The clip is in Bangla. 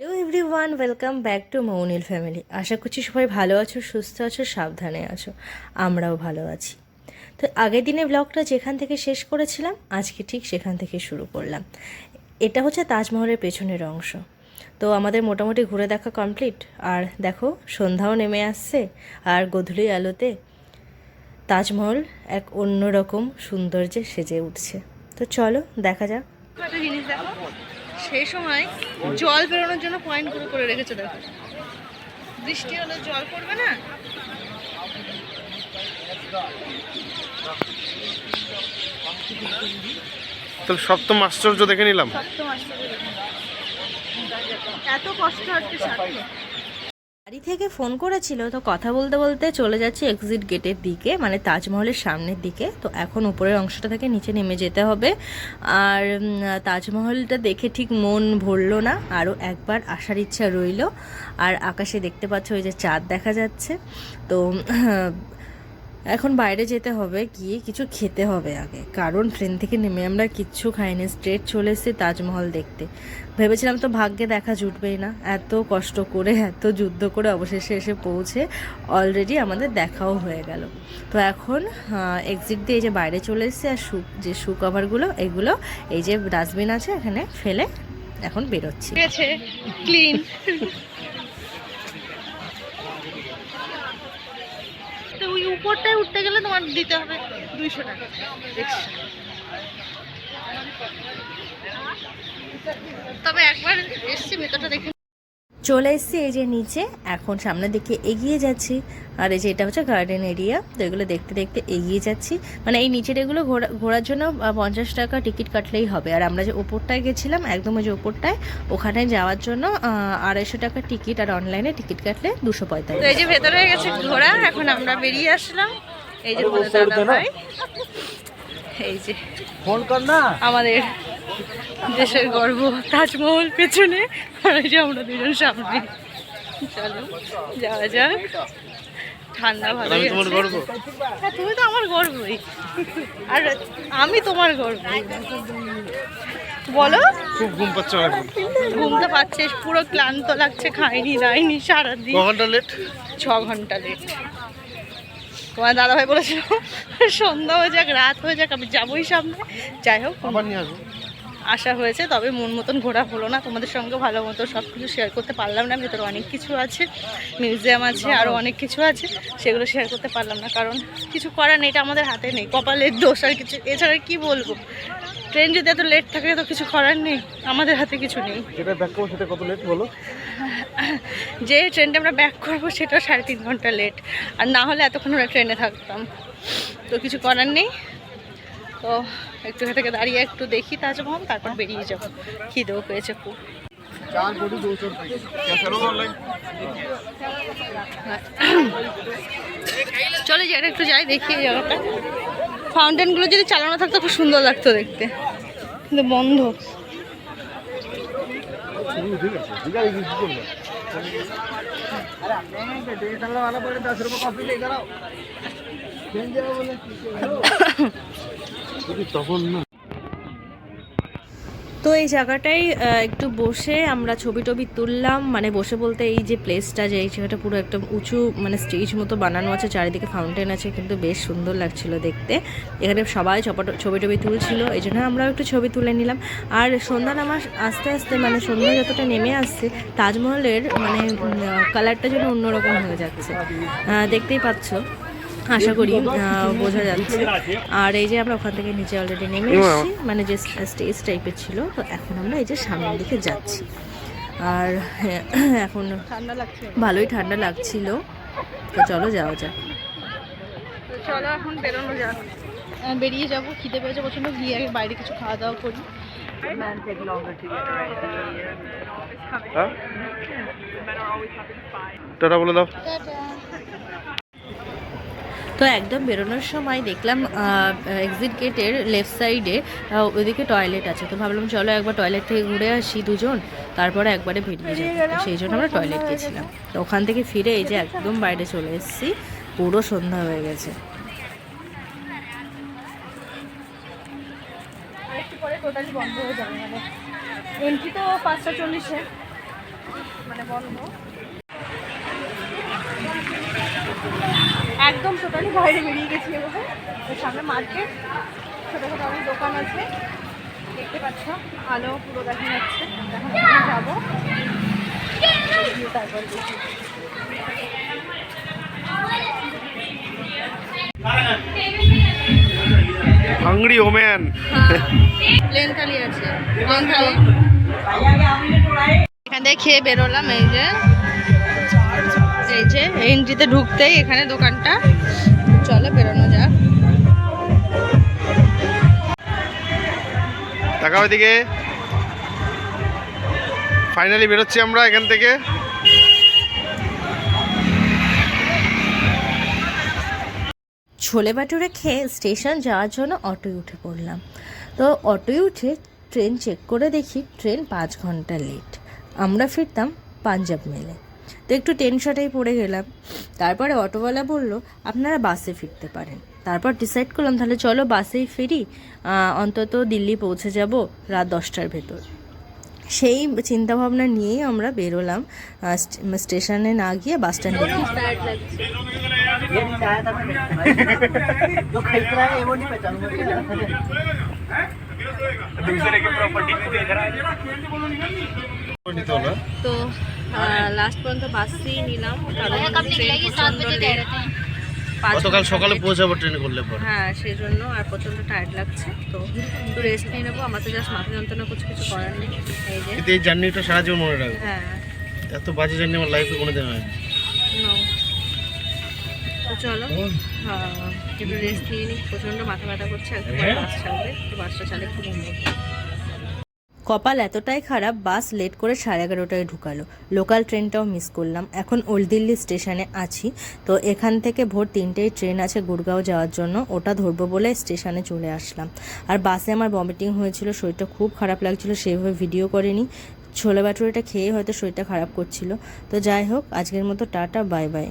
Hello everyone welcome back to Mounil family আশা করছি সবাই ভালো আছো, সুস্থ আছো, সাবধানে আছো। আমরাও ভালো আছি। তো আগের দিনে ব্লগটা যেখান থেকে শেষ করেছিলাম, আজকে ঠিক সেখান থেকে শুরু করলাম। এটা হচ্ছে তাজমহলের পেছনের অংশ। তো আমাদের মোটামুটি ঘুরে দেখা কমপ্লিট আর দেখো, সন্ধ্যাও নেমে আসছে, আর গধূলি আলোতে তাজমহল এক অন্যরকম সৌন্দর্যে সেজে উঠছে। তো চলো, দেখা যাক। একটা জিনিস দেখো। সেই সময় জল বেরোনোর জন্য পয়েন্ট করে করে রেখেছে দেখো। বৃষ্টি হলে জল পড়বে না? তাহলে সপ্তম আশ্চর্য দেখে নিলাম। সপ্তম আশ্চর্য এত কষ্ট হচ্ছে সাথে বাড়ি থেকে ফোন করেছিল, তো কথা বলতে বলতে চলে যাচ্ছি এক্সিট গেটের দিকে মানে তাজমহলের সামনের দিকে। তো এখন উপরের অংশটা থেকে নিচে নেমে যেতে হবে। আর তাজমহলটা দেখে ঠিক মন ভরল না, আরও একবার আসার ইচ্ছা রইল। আর আকাশে দেখতে পাচ্ছ ওই যে চাঁদ দেখা যাচ্ছে। তো এখন বাইরে যেতে হবে, গিয়ে কিছু খেতে হবে আগে। কারণ ট্রেন থেকে নেমে আমরা কিচ্ছু খাইনি, স্ট্রেট চলে এসেছি তাজমহল দেখতে। ভেবেছিলাম তো ভাগ্যে দেখা জুটবেই না। এত কষ্ট করে, এত যুদ্ধ করে অবশেষে এসে পৌঁছে অলরেডি আমাদের দেখাও হয়ে গেল। তো এখন এক্সিট দিয়ে এই যে বাইরে চলে এসেছি আর শু যে শু কভারগুলো এগুলো এই যে ডাস্টবিন আছে এখানে ফেলে এখন বেরোচ্ছি। ক্লিন তো ওই উপরটায় উঠতে গেলে তোমার দিতে হবে দুইশো টাকা। তবে একবার এসছি ভেতরটা দেখে চলে এসেছি এই যে নিচে এখন সামনের দিকে এগিয়ে যাচ্ছি। আর এই যে এটা হচ্ছে গার্ডেন এরিয়া তো এগুলো দেখতে দেখতে এগিয়ে যাচ্ছি। মানে এই নিচের এগুলো ঘোরা ঘোরার জন্য পঞ্চাশ টাকা টিকিট কাটলেই হবে। আর আমরা যে ওপরটায় গেছিলাম একদম ওই যে ওপরটায় ওখানে যাওয়ার জন্য আড়াইশো টাকা টিকিট আর অনলাইনে টিকিট কাটলে দুশো পঁয়তাল্লিশ। এই যে ভেতরে গেছে ঘোরা এখন আমরা বেরিয়ে আসলাম। এই যে দাদা ভাই এই যে ফোন কর না। আমাদের দেশের গর্ব তাজমহল পেছনে। আর এই যে আমরা দুজন সামনে। চলো যাওয়া যাক। ঠান্ডা ভালো হ্যাঁ তুমি তো আমার গর্বই। আর আমি তোমার গর্ব বলো? খুব ঘুম পাচ্ছে আমার এখন। পাচ্ছে পুরো ক্লান্ত লাগছে খাইনি দাইনি সারাদিন। ক ঘণ্টা লেট ছ ঘণ্টা লেট তোমার দাদাভাই বলেছিল সন্ধ্যা হয়ে যাক রাত হয়ে যাক আমি যাবোই সামনে। যাই হোক আবার নিয়ে আসব। আশা হয়েছে তবে মন মতন ঘোরা হলো না। তোমাদের সঙ্গে ভালো মতো সব কিছু শেয়ার করতে পারলাম না ভেতরে অনেক কিছু আছে মিউজিয়াম আছে আরও অনেক কিছু আছে সেগুলো শেয়ার করতে পারলাম না কারণ কিছু করার নেই এটা আমাদের হাতে নেই কপালের দোষ আর কিছু এছাড়া কি বলব? ট্রেন যদি এত লেট থাকে তো কিছু করার নেই আমাদের হাতে কিছু নেই। যেটা ব্যাক করব সেটা কত লেট বলো? যে ট্রেনটা আমরা ব্যাক করব সেটা সাড়ে তিন ঘণ্টা লেট আর না হলে এতক্ষণ আমরা ট্রেনে থাকতাম। তো কিছু করার নেই। তো একটু থেকে দাঁড়িয়ে একটু দেখি তাজমহল তারপর বেরিয়ে যাব। খিদেও পেয়েছে খুব। অনলাইন চলে যাই একটু যাই দেখি এই জায়গাটা। ফাউন্টেনগুলো যদি চালানো থাকতো খুব সুন্দর লাগতো দেখতে। কিন্তু বন্ধ। তো এই জায়গাটাই একটু বসে আমরা ছবি টবি তুললাম। মানে বসে বলতে এই যে প্লেসটা যে এই জায়গাটা পুরো একদম উঁচু মানে স্টেজ মতো বানানো আছে, চারিদিকে ফাউন্টেন আছে, কিন্তু বেশ সুন্দর লাগছিল দেখতে। এখানে সবাই ছবি টবি তুলছিল, এই জন্য আমরাও একটু ছবি তুলে নিলাম। আর সন্ধ্যা নামা আস্তে আস্তে মানে সন্ধ্যা যতটা নেমে আসছে, তাজমহলের মানে কালারটা যেন অন্যরকম হয়ে যাচ্ছে। দেখতেই পাচ্ছ। আশা করি বোঝা যাচ্ছে। আর এই যে আমরা ওখান থেকে নিচে অলরেডি নেমে। এসেছি মানে যে স্টেজ টাইপের ছিল তো এখন আমরা এই যে সামনের দিকে যাচ্ছি। আর হ্যাঁ, এখন ঠান্ডা লাগছে ভালোই ঠান্ডা লাগছিল তো চলো যাওয়া যাক। চলো এখন বেরোনো যাক। বেরিয়ে যাব খিদে পেয়েছে প্রচণ্ড গিয়ে আগে বাইরে কিছু খাওয়া দাওয়া করি। হ্যাঁ? টাটা বলে দাও। তো একদম বেরোনোর সময় দেখলাম এক্সিট গেটের লেফট সাইডে ওইদিকে টয়লেট আছে। তো ভাবলাম চলো একবার টয়লেট থেকে ঘুরে আসি দুজন তারপরে একবারে বেরিয়ে যাব সেই জন্য আমরা টয়লেট গেছিলাম। তো ওখান থেকে ফিরে এই যে একদম বাইরে চলে এসেছি পুরো সন্ধ্যা হয়ে গেছে। টোটালি বন্ধ হয়ে যাবে মানে এন্ট্রি তো পাঁচটা চল্লিশে মানে বন্ধ। একদম টোটালি বাইরে বেরিয়ে গেছি এভাবে। ওর সামনে মার্কেট ছোটো ছোটো অনেক দোকান আছে। দেখতে পাচ্ছ আলো পুরো দেখা যাচ্ছে। এখন যাব। তারপর দেখি। হাংরি ওম্যান প্লেন আছে। প্লেন এখান থেকে খেয়ে বেরোলাম এই যে। এই যে এন্ট্রিতে ঢুকতেই এখানে দোকানটা। চলো বেরোনো যাক। টাকা ওইদিকে ফাইনালি বেরোচ্ছি আমরা এখান থেকে। ছোলে বাটুরে খেয়ে স্টেশন যাওয়ার জন্য অটোয় উঠে পড়লাম। তো অটোয় উঠে ট্রেন চেক করে দেখি ট্রেন পাঁচ ঘণ্টা লেট আমরা ফিরতাম পাঞ্জাব মেলে। তো একটু টেনশনেই পড়ে গেলাম। তারপরে অটোওয়ালা বলল, আপনারা বাসে ফিরতে পারেন। তারপর ডিসাইড করলাম, তাহলে চলো বাসেই ফিরি। অন্তত দিল্লি পৌঁছে যাব রাত দশটার ভেতর। সেই চিন্তাভাবনা নিয়েই আমরা বেরোলাম স্টেশনে না গিয়ে বাস স্ট্যান্ডে তো লাস্ট পর্যন্ত বাসই নিলাম ট্রেন প্রচণ্ড late। গতকাল সকালে। পৌঁছাবো ট্রেনে করলে পর। হ্যাঁ সেই জন্য আর প্রচণ্ড টায়ার্ড লাগছে তো একটু রেস্ট নিয়ে নেব। আমার তো জাস্ট মাথা যন্ত্রণা কিছু কিছু করার নেই। এই যে। কিন্তু এই জার্নিটা সারা জীবন মনে রাখবে। হ্যাঁ। এত বাজে জার্নি আমার লাইফে কোনোদিন হয়নি। নাও। তো চলো হ্যাঁ একটু রেস্ট নিয়ে নিই প্রচণ্ড মাথা ব্যথা করছে একটু বাস ছাড়বে তো বাসটা চালে একটু ঘুমবো কপাল এতটাই খারাপ, বাস লেট করে সাড়ে এগারোটায় ঢুকালো। লোকাল ট্রেনটাও মিস করলাম। এখন ওল্ড দিল্লি স্টেশনে আছি। তো এখান থেকে ভোর তিনটেই ট্রেন আছে গুড়গাঁও যাওয়ার জন্য। ওটা ধরবো বলে স্টেশনে চলে আসলাম। আর বাসে আমার ভমিটিং হয়েছিল, শরীরটা খুব খারাপ লাগছিল, সেইভাবে ভিডিও করিনি। ছোলে বাটুরিটা খেয়ে হয়তো শরীরটা খারাপ করছিল। তো যাই হোক, আজকের মতো টাটা বাই বাই